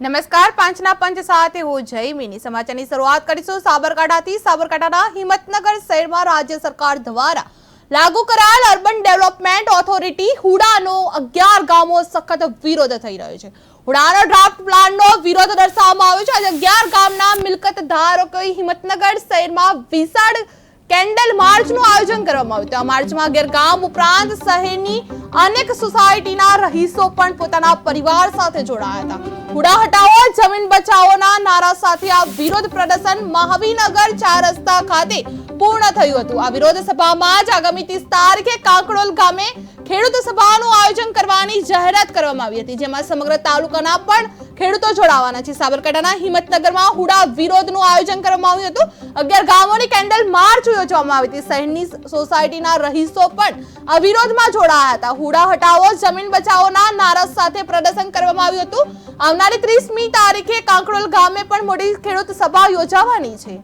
નમસ્કાર, પાંચના પંચ સાથે હું જય મિની સમાચારની શરૂઆત કરીશું સાબરકાંઠાથી. સાબરકાંઠાના હિંમતનગર શહેરમાં રાજ્ય સરકાર દ્વારા લાગુ કરાયેલ અર્બન ડેવલપમેન્ટ ઓથોરિટી હુડાનો અગિયાર ગામો સખત વિરોધ થઈ રહ્યો છે. હુડાનો ડ્રાફ્ટ પ્લાનનો વિરોધ દર્શાવવામાં આવ્યો છે. આજે અગિયાર ગામના મિલકત ધારકોએ હિંમતનગર શહેરમાં વિશાળ કેન્ડલ માર્ચનું આયોજન કરવામાં આવ્યું. આ માર્ચમાં ગેરગામ ઉપરાંત શહેરની અનેક સોસાયટીના રહીશો પણ પોતાના પરિવાર સાથે જોડાયા હતા. હુડા હટાવો જમીન બચાવોના નારા સાથે આ વિરોધ પ્રદર્શન મહાવીનગર ચાર રસ્તા ખાતે પૂર્ણ થયું હતું. આ વિરોધ સભામાં જ આગામી ત્રીસ તારીખે કાંકડોલ ગામે ખેડૂત સભાનું આયોજન કરવાની જાહેરાત કરવામાં આવી હતી, જેમાં સમગ્ર તાલુકાના પણ ખેડૂતો જોડાવાના છે. સાબરકાંઠાના હિંમતનગરમાં હુડા વિરોધનું આયોજન કરવામાં આવ્યું હતું. અગિયાર ગામોની કેન્ડલ માર્ચ યોજવામાં આવી હતી. શહેરની સોસાયટીના રહીશો પણ આ વિરોધમાં જોડાયા હતા. હુડા હટાવો, જમીન બચાવોના નારા સાથે પ્રદર્શન કરવામાં આવ્યું હતું. આવનારી ત્રીસમી તારીખે કાંકરોલ ગામે પણ મોટી ખેડૂત સભા યોજાવાની છે.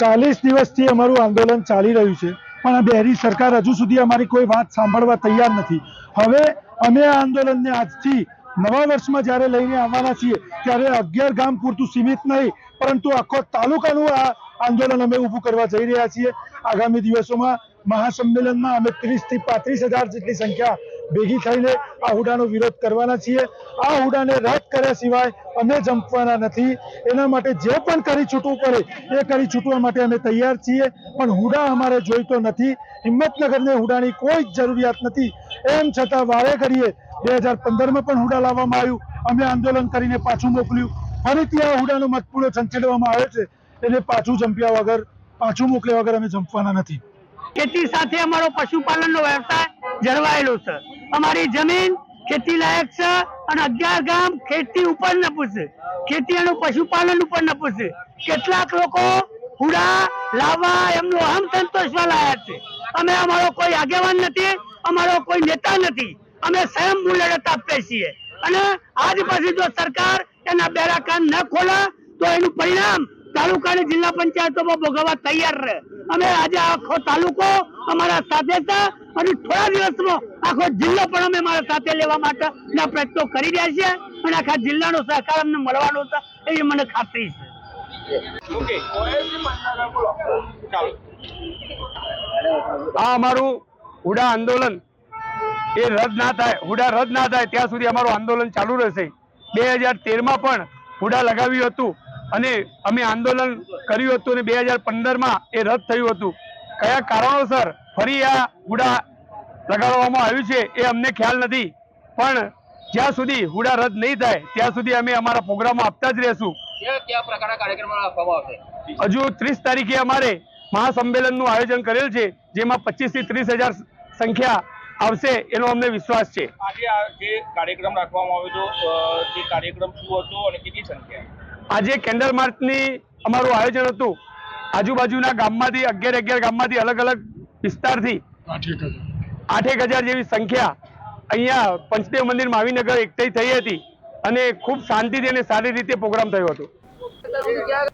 ચાલીસ દિવસથી અમારું આંદોલન ચાલી રહ્યું છે. પણ આ બેરી સરકાર હજુ સુધી અમારી કોઈ વાત સાંભળવા તૈયાર નથી. હવે અમે આ આંદોલનને આજથી નવા વર્ષમાં જ્યારે લઈને આવવાના છીએ, ત્યારે અગિયાર ગામ પૂરતું સીમિત નહીં, પરંતુ આખો તાલુકાનું આ આંદોલન અમે ઊભું કરવા જઈ રહ્યા છીએ. આગામી દિવસોમાં મહાસંમેલનમાં અમે ત્રીસથી પાંત્રીસ હજાર જેટલી સંખ્યા ભેગી થઈને આ હુડાનો વિરોધ કરવાના છીએ. આ હુડાને રદ કર્યા સિવાય અમે જંપવાના નથી. એના માટે જે પણ કરી છૂટવું પડે, એ કરી છૂટવા માટે અમે તૈયાર છીએ. પણ હુડા અમારે જોઈતો નથી. હિંમતનગરને હુડાની કોઈ જરૂરિયાત નથી. એમ છતાં વારે ઘડીએ બે હજાર પંદરમાં પણ હુડા લાવવામાં આવ્યું. અમે આંદોલન કરીને પાછું મોકલ્યું. ફરીથી આ હુડાનો મતપૂળો છંછેડવામાં આવે છે. એને પાછું જંપ્યા વગર, પાછું મોકલ્યા વગર અમે જંપવાના નથી. ખેતી સાથે અમારો પશુપાલનનો વ્યવસાય જળવાયેલો છે. અમારી જમીન ખેતી લાયક છે અને અગિયાર ગામ ખેતી ઉપર નપું છે ખેતી અને પશુપાલન ઉપર નપું છે કેટલાક લોકો હુડા લાવવા એમનો અહમ સંતોષવા લાયા છે. અમે અમારો કોઈ આગેવાન નથી, અમારો કોઈ નેતા નથી. અમે સ્વયં લડત આપીએ છીએ. અને આજ પછી જો સરકાર એના બેરા કાન ન ખોલે, તો એનું પરિણામ તાલુકા અને જિલ્લા પંચાયતોમાં ભોગવવા તૈયાર રહે. અમે આજે આખો તાલુકો અમારા સાથે હતા અને થોડા દિવસમાં આખો જિલ્લો પણ અમે મારા સાથે લેવા માટેના પ્રયત્નો કરી રહ્યા છીએ અને આખા જિલ્લાનો સહકાર અમને મળવાનો છે એવી મને ખાતરી છે. આ અમારું હુડા આંદોલન. એ રદ ના થાય હુડા રદ ના થાય ત્યાં સુધી અમારું આંદોલન ચાલુ રહેશે. બે હજાર તેરમાં પણ હુડા લગાવ્યું હતું. અને અમે આંદોલન કર્યું હતું અને બે હજાર પંદરમાં એ રદ થયું હતું. કયા કારણોસર ફરી આ હુડા લગાડવામાં આવ્યું છે એ અમને ખ્યાલ નથી. પણ જ્યાં સુધી હુડા રદ નહીં થાય ત્યાં સુધી અમે અમારા પ્રોગ્રામો આપતા જ રહેશું. હજુ ત્રીસ તારીખે અમારે મહાસંમેલનનું આયોજન કરેલ છે જેમાં પચીસથી ત્રીસ હજાર સંખ્યા આવશે એનો અમને વિશ્વાસ છે. આજે જે કાર્યક્રમ રાખવામાં આવ્યો હતો તે કાર્યક્રમ શું હતો અને કેટલી સંખ્યા? આજે કેન્ડલ માર્ચની અમારું આયોજન હતું. આજુબાજુના ગામમાંથી, અગિયાર અગિયાર ગામમાંથી અલગ અલગ વિસ્તારથી આઠેક હજાર જેવી સંખ્યા અહીંયા પંચદેવ મંદિર માવીનગર એકઠી થઈ હતી અને ખૂબ શાંતિથી અને સારી રીતે પ્રોગ્રામ થયો હતો.